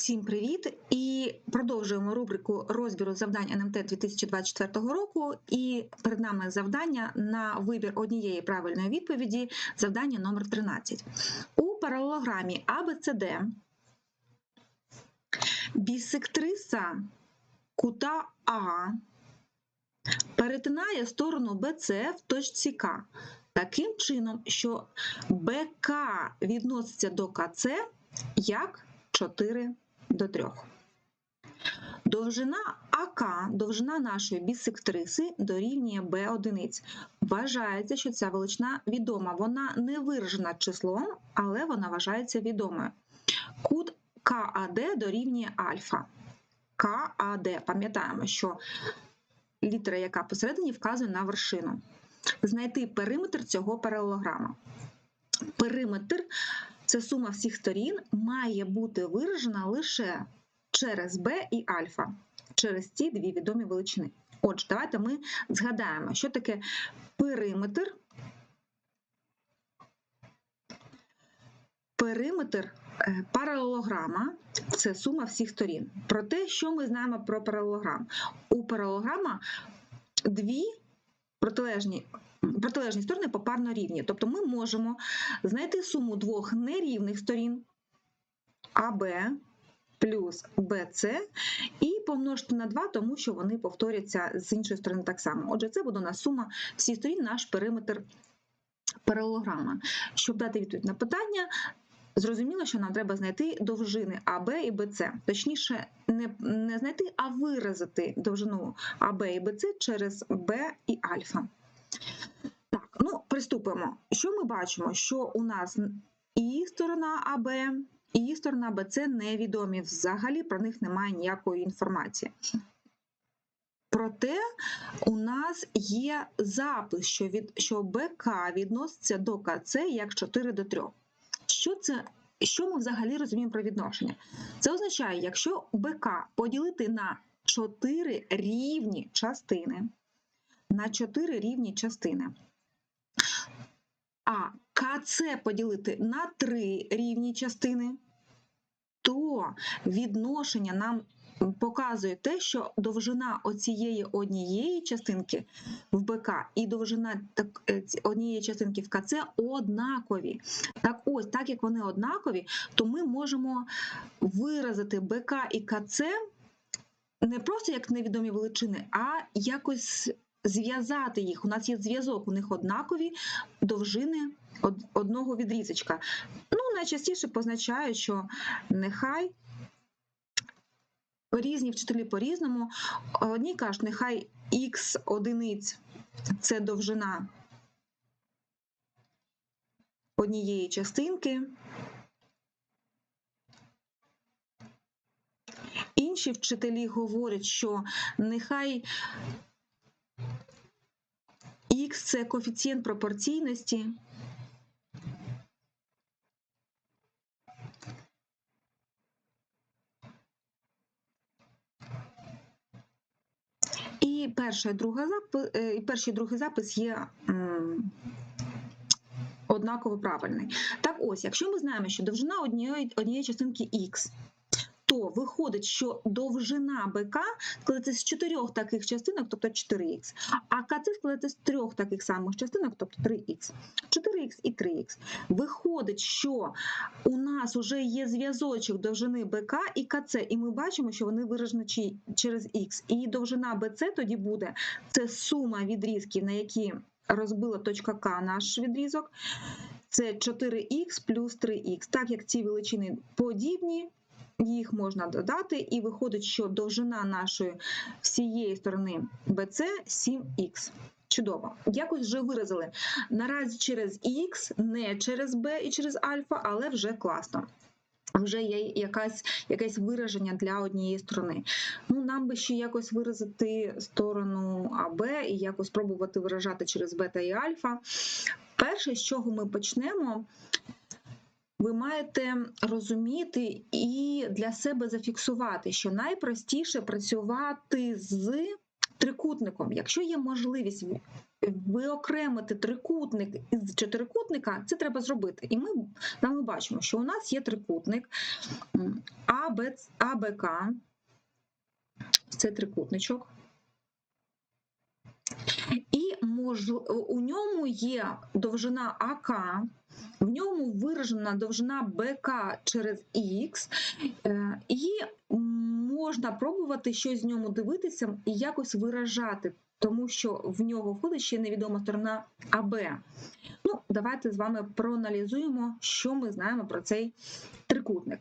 Всім привіт! І продовжуємо рубрику розбіру завдань НМТ 2024 року. І перед нами завдання на вибір однієї правильної відповіді. Завдання номер 13. У паралелограмі ABCD бісектриса кута А перетинає сторону BC в точці К таким чином, що БК відноситься до КЦ як 4 до 3. Довжина АК, довжина нашої бісектриси дорівнює b одиниць. Вважається, що ця величина відома. Вона не виражена числом, але вона вважається відомою. Кут КАД дорівнює альфа. КАД. Пам'ятаємо, що літера, яка посередині, вказує на вершину. Знайти периметр цього паралелограма. Периметр це сума всіх сторін має бути виражена лише через b і альфа, через ці дві відомі величини. Отже, давайте ми згадаємо, що таке периметр. Периметр е, паралелограма це сума всіх сторін. Про те, що ми знаємо про паралелограм. У паралелограма дві протилежні протилежні сторони попарно рівні. Тобто ми можемо знайти суму двох нерівних сторін АБ плюс БЦ і помножити на 2, тому що вони повторяться з іншої сторони так само. Отже, це буде у нас сума всіх сторін, наш периметр паралелограма. Щоб дати відповідь на питання, Зрозуміло, що нам треба знайти довжини АБ і БЦ. Точніше, не не знайти, а виразити довжину АБ і БЦ через Б і альфа. Так, ну приступимо. Що ми бачимо? Що у нас і сторона АБ, і сторона БЦ невідомі. Взагалі про них немає ніякої інформації. Проте у нас є запис, що від що БК відноситься до КЦ як 4 до 3. Що це? Що ми взагалі розуміємо про відношення? Це означає, якщо БК поділити на 4 рівні частини, на 4 рівні частини, а КЦ поділити на 3 рівні частини, то відношення нам показує те, що довжина оцієї однієї частинки в БК і довжина е, однієї частинки в КЦ однакові. Так ось, так як вони однакові, то ми можемо виразити БК і КЦ не просто як невідомі величини, а якось зв'язати їх. У нас є зв'язок, у них однакові довжини одного відрізочка. Ну, найчастіше позначають, що нехай різні вчителі по-різному. Одні кажуть, нехай х одиниць це довжина однієї частинки. Інші вчителі говорять, що нехай х це коефіцієнт пропорційності. І перший, друга запис, е, перший другий запис є однаково правильний. Так ось, якщо ми знаємо, що довжина однієї, однієї частинки х то виходить, що довжина БК складається з чотирьох таких частинок, тобто 4х, а КЦ складається з трьох таких самих частинок, тобто 3х. 4х і 3х. Виходить, що у нас вже є зв'язочок довжини БК і КЦ, і ми бачимо, що вони виражені через х. І довжина БЦ тоді буде це сума відрізків, на які розбила точка К наш відрізок. Це 4х плюс 3х. Так як ці величини подібні, їх можна додати, і виходить, що довжина нашої всієї сторони BC 7х. Чудово. Якось вже виразили. Наразі через Х, не через B і через альфа, але вже класно. Вже є якась, якесь вираження для однієї сторони. Ну, Нам би ще якось виразити сторону АБ і якось спробувати виражати через бета і альфа. Перше, з чого ми почнемо, ви маєте розуміти і для себе зафіксувати, що найпростіше працювати з трикутником. Якщо є можливість виокремити трикутник із чотирикутника, це треба зробити. І ми, там ми бачимо, що у нас є трикутник АБ, АБК, це трикутничок. І мож, у ньому є довжина АК, в ньому виражена довжина БК через Х, е, і можна пробувати щось з ньому дивитися і якось виражати, тому що в нього входить ще невідома сторона АБ. Ну, давайте з вами проаналізуємо, що ми знаємо про цей трикутник.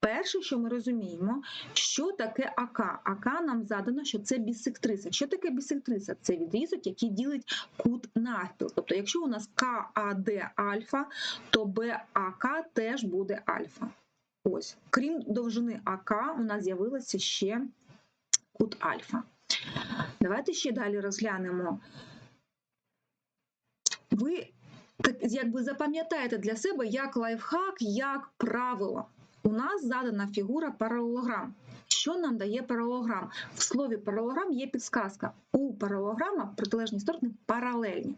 Перше, що ми розуміємо, що таке АК. АК нам задано, що це бісектриса. Що таке бісектриса? Це відрізок, який ділить кут навпіл. Тобто, якщо у нас КАД альфа, то БАК теж буде альфа. Ось, крім довжини АК, у нас з'явилося ще кут альфа. Давайте ще далі розглянемо. Ви так, якби запам'ятаєте для себе як лайфхак, як правило. У нас задана фігура паралелограм. Що нам дає паралелограм? В слові паралелограм є підсказка. У паралелограма протилежні сторони паралельні.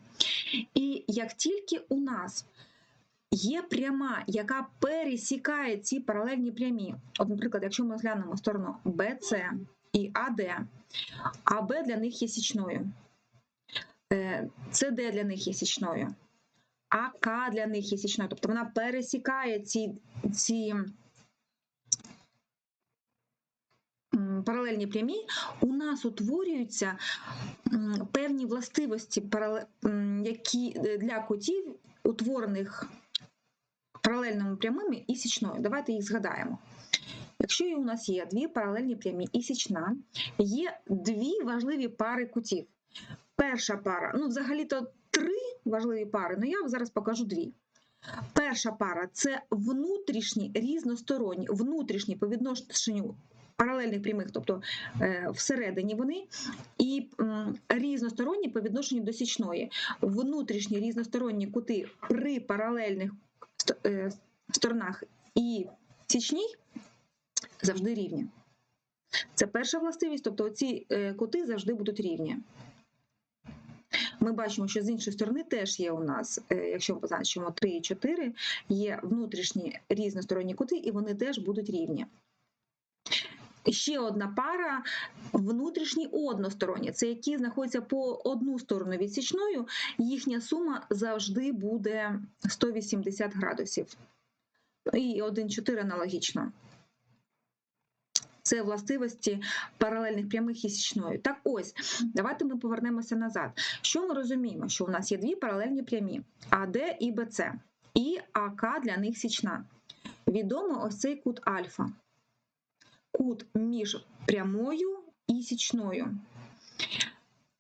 І як тільки у нас є пряма, яка пересікає ці паралельні прямі, от, наприклад, якщо ми розглянемо сторону BC і AD, АБ для них є січною, СД для них є січною, АК для них є січною, тобто вона пересікає ці, ці паралельні прямі, у нас утворюються певні властивості, які е, для кутів, утворених паралельними прямими і січною. Давайте їх згадаємо. Якщо у нас є дві паралельні прямі і січна, є дві важливі пари кутів. Перша пара, ну взагалі-то три важливі пари, але я зараз покажу дві. Перша пара це внутрішні різносторонні, внутрішні по відношенню паралельних прямих, тобто е, всередині вони, і різносторонні по відношенню до січної. Внутрішні різносторонні кути при паралельних е, сторонах і січній завжди рівні. Це перша властивість, тобто ці кути завжди будуть рівні. Ми бачимо, що з іншої сторони теж є у нас, е, якщо ми позначимо 3 і 4, є внутрішні різносторонні кути, і вони теж будуть рівні. Ще одна пара внутрішні односторонні, це які знаходяться по одну сторону від січною, їхня сума завжди буде 180 градусів. І 1,4 аналогічно. Це властивості паралельних прямих і січною. Так ось, давайте ми повернемося назад. Що ми розуміємо? Що у нас є дві паралельні прямі АД і БЦ, і АК для них січна. Відомо ось цей кут альфа. Кут між прямою і січною.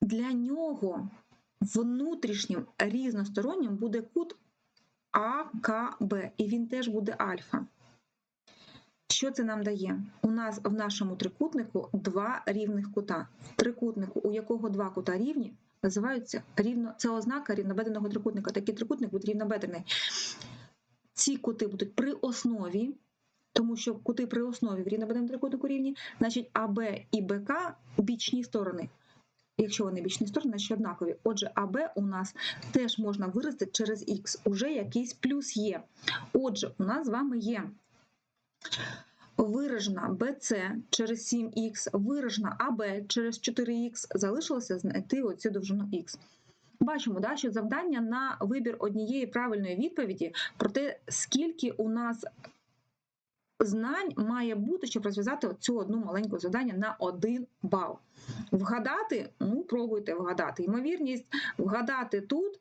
Для нього внутрішнім різностороннім буде кут АКБ, і він теж буде альфа. Що це нам дає? У нас в нашому трикутнику два рівних кута. В трикутнику, у якого два кута рівні, називаються рівно. Це ознака рівнобедреного трикутника. Такий трикутник буде рівнобедрений. Ці кути будуть при основі, тому що кути при основі в рівнобедреному трикутнику рівні, значить АБ і БК бічні сторони. Якщо вони бічні сторони, значить однакові. Отже, АБ у нас теж можна виразити через Х. Уже якийсь плюс є. Отже, у нас з вами є виражена BC через 7х, виражена АБ через 4х, залишилося знайти оцю довжину х. Бачимо, да, що завдання на вибір однієї правильної відповіді про те, скільки у нас знань має бути, щоб розв'язати цю одну маленьку завдання на 1 бал. Вгадати, ну, пробуйте вгадати. Ймовірність вгадати тут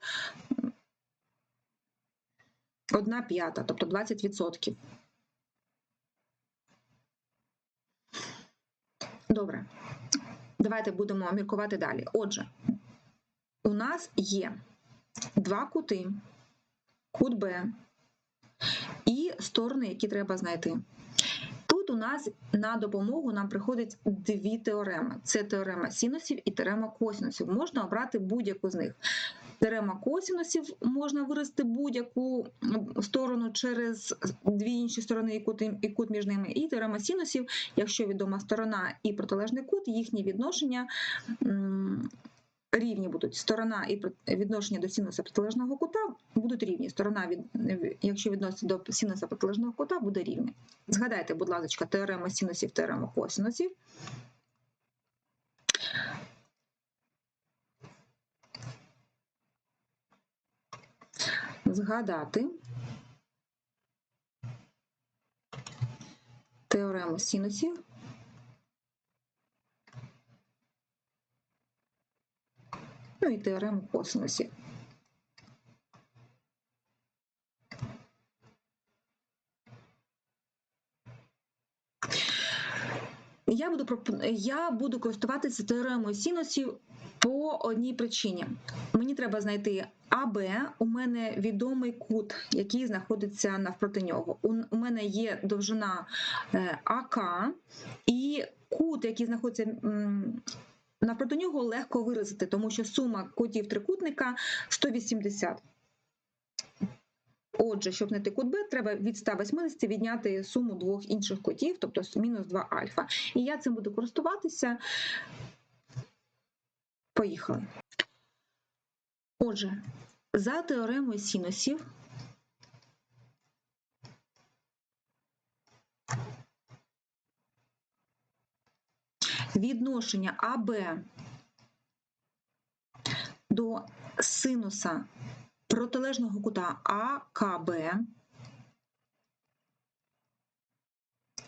1 п'ята, тобто 20%. Добре, давайте будемо міркувати далі. Отже, у нас є два кути, кут Б і сторони, які треба знайти. Тут у нас на допомогу нам приходять дві теореми: це теорема синусів і теорема косинусів. Можна обрати будь-яку з них. Теорема косинусів можна виразити будь-яку сторону через дві інші сторони і кут, і кут між ними. І теорема синусів, якщо відома сторона і протилежний кут, їхнє відношення рівні будуть сторона і відношення до синуса протилежного кута будуть рівні. Сторона, від, якщо відноситься до синуса протилежного кута, буде рівні. Згадайте, будь ласка, теорему синусів, теорему косинусів. Згадати теорему синусів. Ну і теорему косинусів. Я буду я буду користуватися теоремою синусів по одній причині. Мені треба знайти АБ, у мене відомий кут, який знаходиться навпроти нього. У, мене є довжина е, АК, і кут, який знаходиться навпроти нього, легко виразити, тому що сума кутів трикутника 180. Отже, щоб знайти кут Б, треба від 180 відняти суму двох інших кутів, тобто мінус 2 альфа. І я цим буду користуватися. Поїхали. Отже, за теоремою синусів відношення АБ до синуса протилежного кута АКБ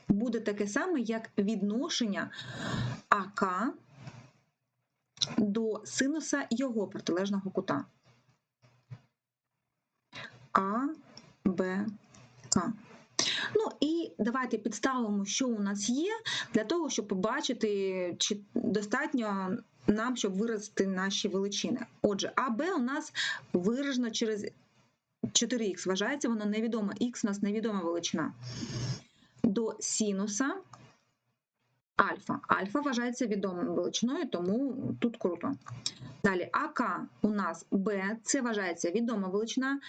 буде таке саме, як відношення АК до синуса його протилежного кута. А, Б, К. Ну і давайте підставимо, що у нас є, для того, щоб побачити, чи достатньо нам, щоб виразити наші величини. Отже, АБ у нас виражено через 4х. Вважається, воно невідоме. Х у нас невідома величина. До синуса альфа. Альфа вважається відомою величиною, тому тут круто. Далі АК у нас Б, це вважається відома величина.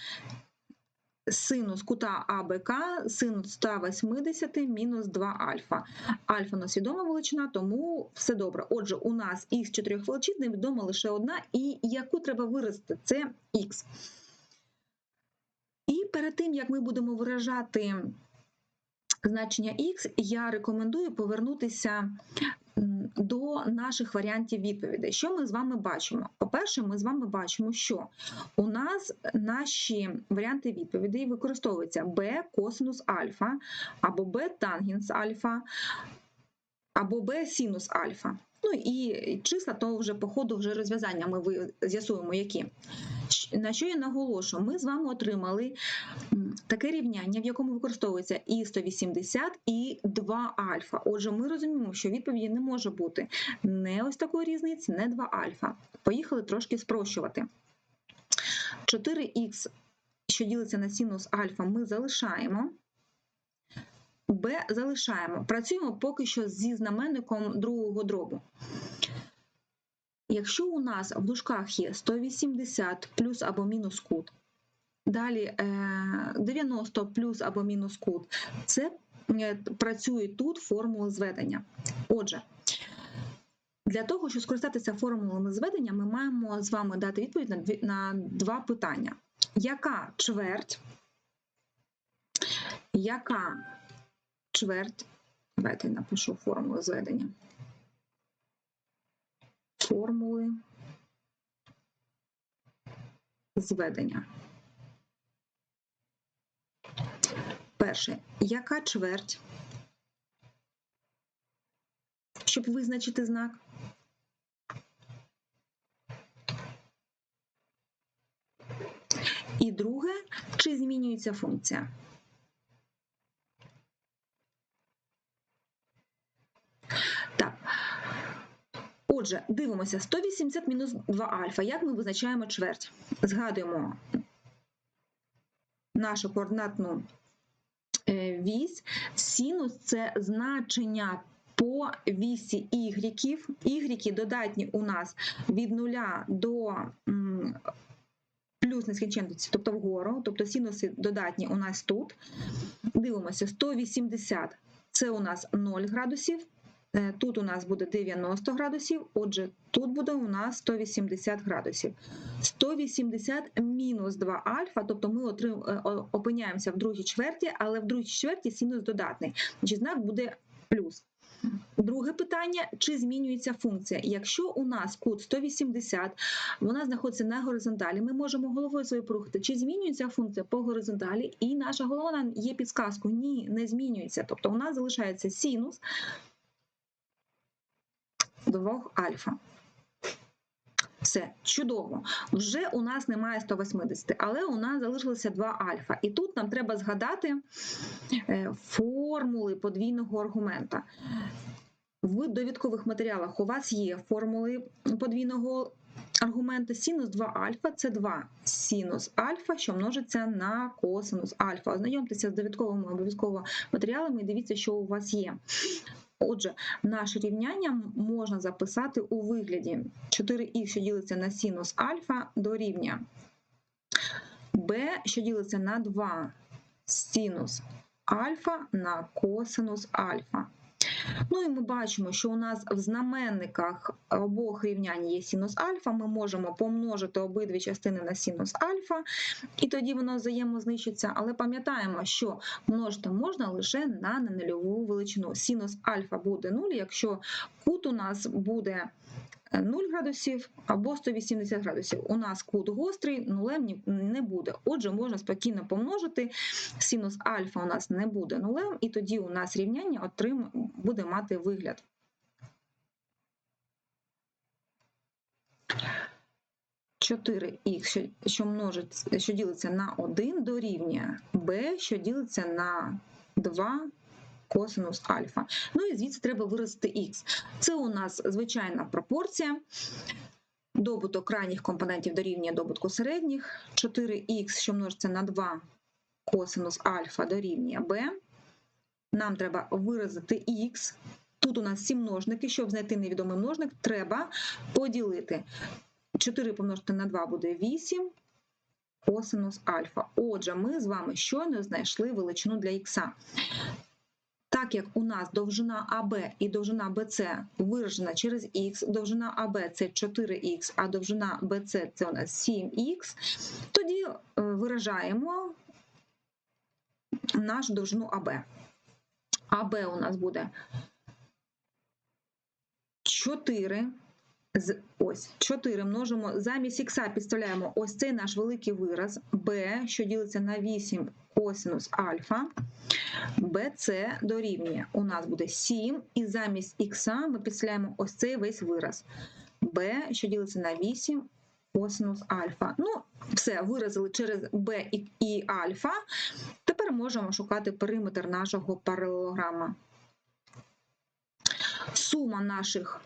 Синус кута АБК, синус 180 мінус 2 альфа. Альфа нас величина, тому все добре. Отже, у нас із чотирьох величин невідома лише одна, і яку треба виразити, це х. І перед тим, як ми будемо виражати значення х, я рекомендую повернутися до наших варіантів відповідей. Що ми з вами бачимо? По-перше, ми з вами бачимо, що у нас наші варіанти відповідей використовуються b косинус альфа, або b тангенс альфа, або b синус альфа. Ну і числа, то вже по ходу вже розв'язання ми з'ясуємо, які. На що я наголошую? Ми з вами отримали таке рівняння, в якому використовується і 180, і 2 альфа. Отже, ми розуміємо, що відповіді не може бути не ось такої різниці, не 2 альфа. Поїхали трошки спрощувати. 4х, що ділиться на синус альфа, ми залишаємо. Б залишаємо. Працюємо поки що зі знаменником другого дробу. Якщо у нас в дужках є 180 плюс або мінус кут, далі е, 90 плюс або мінус кут, це е, працює тут формула зведення. Отже, для того, щоб скористатися формулами зведення, ми маємо з вами дати відповідь на два питання. Яка чверть? Яка чверть? Давайте я напишу формулу зведення. Формули зведення. Перше. Яка чверть? Щоб визначити знак. І друге, чи змінюється функція? Так. Отже, дивимося 180 мінус 2 альфа. Як ми визначаємо чверть? Згадуємо нашу координатну е, вісь. Синус це значення по вісі ігріків. Ігріки додатні у нас від 0 до плюс нескінченності, тобто вгору, тобто синуси додатні у нас тут. Дивимося, 180 це у нас 0 градусів, Тут у нас буде 90 градусів, отже, тут буде у нас 180 градусів. 180 мінус 2 альфа, тобто ми отрим, е, опиняємося в другій чверті, але в другій чверті синус додатний. Значить, знак буде плюс. Друге питання: чи змінюється функція? Якщо у нас кут 180, вона знаходиться на горизонталі, ми можемо головою своєю порухати, чи змінюється функція по горизонталі, і наша голова є підсказкою. Ні, не змінюється. Тобто у нас залишається синус 2 альфа. Все чудово. Вже у нас немає 180, але у нас залишилося 2 альфа. І тут нам треба згадати е, формули подвійного аргумента. В довідкових матеріалах у вас є формули подвійного аргумента. Синус 2 альфа це 2 синус альфа, що множиться на косинус альфа. Ознайомтеся з довідковими обов'язково матеріалами і дивіться, що у вас є. Отже, наше рівняння можна записати у вигляді 4х, що ділиться на синус альфа, дорівнює b, що ділиться на 2 синус альфа на косинус альфа. Ну і ми бачимо, що у нас в знаменниках обох рівнянь є синус альфа. Ми можемо помножити обидві частини на синус альфа, і тоді воно взаємознищиться. Але пам'ятаємо, що множити можна лише на ненульову величину. Синус альфа буде 0, якщо кут у нас буде 0 градусів або 180 градусів. У нас кут гострий, нулем не буде. Отже, можна спокійно помножити. Синус альфа у нас не буде нулем, і тоді у нас рівняння отрим... буде мати вигляд. Чотири х, що, множить, що ділиться на 1, дорівнює b, що ділиться на 2 косинус альфа. Ну і звідси треба виразити х. Це у нас звичайна пропорція. Добуток крайніх компонентів дорівнює добутку середніх. 4х, що множиться на 2 косинус альфа дорівнює b. Нам треба виразити х. Тут у нас всі множники. Щоб знайти невідомий множник, треба поділити. 4 помножити на 2 буде 8 косинус альфа. Отже, ми з вами щойно знайшли величину для х. Так як у нас довжина АБ і довжина БЦ виражена через х, довжина АБ це 4х, а довжина БЦ це у нас 7х, тоді е, виражаємо нашу довжину АБ. АБ у нас буде 4. З, ось 4 множимо замість х підставляємо ось цей наш великий вираз b, що ділиться на 8 косинус альфа. BC дорівнює. У нас буде 7, і замість х ми підставляємо ось цей весь вираз. b, що ділиться на 8 косинус альфа. Ну, все, виразили через b і, і альфа. Тепер можемо шукати периметр нашого паралелограма. Сума наших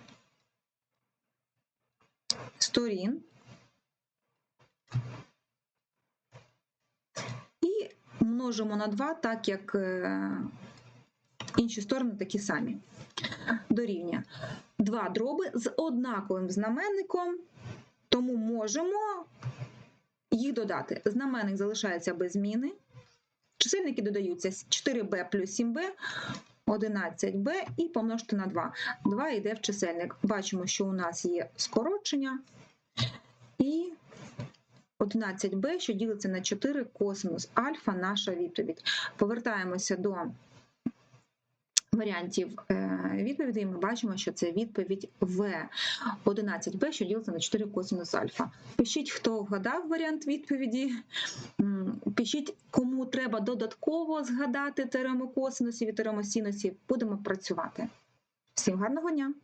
сторін і множимо на 2, так як е, інші сторони такі самі. Дорівнює. Два дроби з однаковим знаменником, тому можемо їх додати. Знаменник залишається без зміни. Чисельники додаються 4b плюс 7b, 11b і помножити на 2. 2 йде в чисельник. Бачимо, що у нас є скорочення. І 11b, що ділиться на 4 косинус альфа, наша відповідь. Повертаємося до варіантів е, відповідей. Ми бачимо, що це відповідь В. 11b, що ділиться на 4 косинус альфа. Пишіть, хто вгадав варіант відповіді. Пишіть, кому треба додатково згадати теорему косинусів і теорему синусів. Будемо працювати. Всім гарного дня!